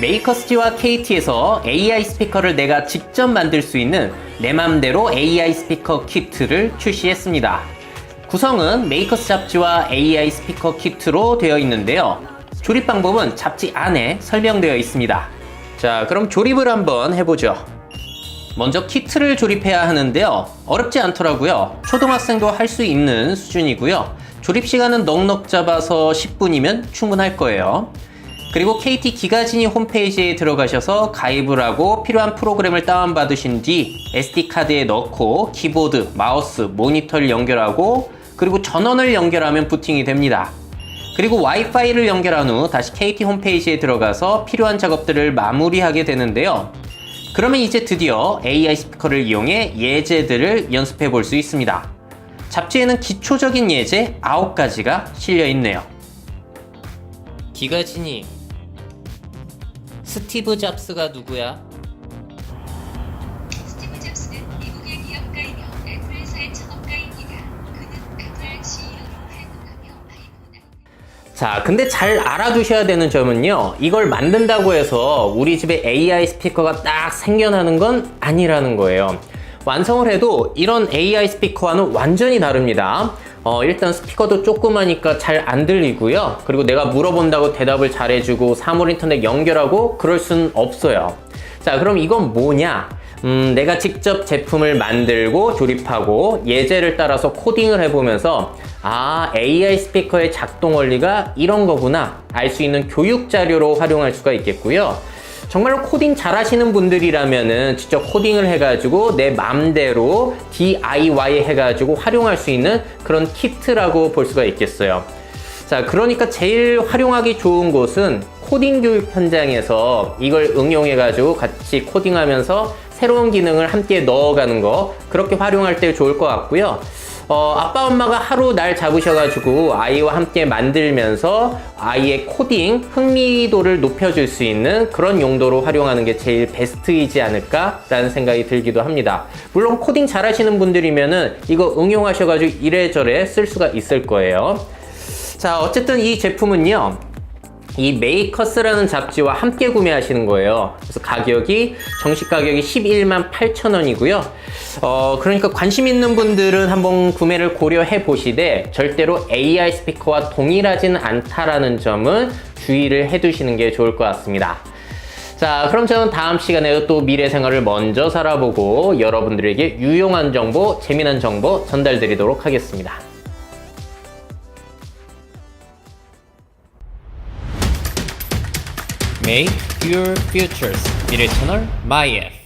메이커스지와 KT에서 AI 스피커를 내가 직접 만들 수 있는 내 맘대로 AI 스피커 키트를 출시했습니다. 구성은 메이커스 잡지와 AI 스피커 키트로 되어 있는데요. 조립 방법은 잡지 안에 설명되어 있습니다. 자, 그럼 조립을 한번 해보죠. 먼저 키트를 조립해야 하는데요. 어렵지 않더라고요. 초등학생도 할 수 있는 수준이고요. 조립 시간은 넉넉 잡아서 10분이면 충분할 거예요. 그리고 KT 기가진이 홈페이지에 들어가셔서 가입을 하고 필요한 프로그램을 다운받으신 뒤 SD카드에 넣고 키보드, 마우스, 모니터를 연결하고 그리고 전원을 연결하면 부팅이 됩니다. 그리고 와이파이를 연결한 후 다시 KT 홈페이지에 들어가서 필요한 작업들을 마무리하게 되는데요. 그러면 이제 드디어 AI 스피커를 이용해 예제들을 연습해 볼 수 있습니다. 잡지에는 기초적인 예제 9가지가 실려 있네요. 기가진이 스티브 잡스가 누구야? 스티브 잡스는 미국의 기업가이며 애플회사의 창업가입니다. 그는 애플 CEO로 활동하며 아이폰 자, 근데 잘 알아두셔야 되는 점은요. 이걸 만든다고 해서 우리 집에 AI 스피커가 딱 생겨나는 건 아니라는 거예요. 완성을 해도 이런 AI 스피커와는 완전히 다릅니다. 어, 일단 스피커도 조그마니까 잘 안 들리고요. 그리고 내가 물어본다고 대답을 잘해주고 사물 인터넷 연결하고 그럴 순 없어요. 자, 그럼 이건 뭐냐? 음, 내가 직접 제품을 만들고 조립하고 예제를 따라서 코딩을 해보면서 아, AI 스피커의 작동 원리가 이런 거구나 알 수 있는 교육 자료로 활용할 수가 있겠고요. 정말로 코딩 잘 하시는 분들이라면은 직접 코딩을 해가지고 내 맘대로 DIY 해가지고 활용할 수 있는 그런 키트라고 볼 수가 있겠어요. 자, 그러니까 제일 활용하기 좋은 곳은 코딩 교육 현장에서 이걸 응용해가지고 같이 코딩하면서 새로운 기능을 함께 넣어가는 거, 그렇게 활용할 때 좋을 것 같고요. 어, 아빠, 엄마가 하루 날 잡으셔가지고 아이와 함께 만들면서 아이의 코딩 흥미도를 높여줄 수 있는 그런 용도로 활용하는 게 제일 베스트이지 않을까라는 생각이 들기도 합니다. 물론 코딩 잘 하시는 분들이면은 이거 응용하셔가지고 이래저래 쓸 수가 있을 거예요. 자, 어쨌든 이 제품은요. 이 메이커스라는 잡지와 함께 구매하시는 거예요. 그래서 가격이 정식 가격이 11만 8천 원이고요. 어, 그러니까 관심 있는 분들은 한번 구매를 고려해 보시되 절대로 AI 스피커와 동일하지는 않다라는 점은 주의를 해 두시는 게 좋을 것 같습니다. 자, 그럼 저는 다음 시간에도 또 미래 생활을 먼저 살아보고 여러분들에게 유용한 정보, 재미난 정보 전달드리도록 하겠습니다. Make your futures. 미래 채널 마이F.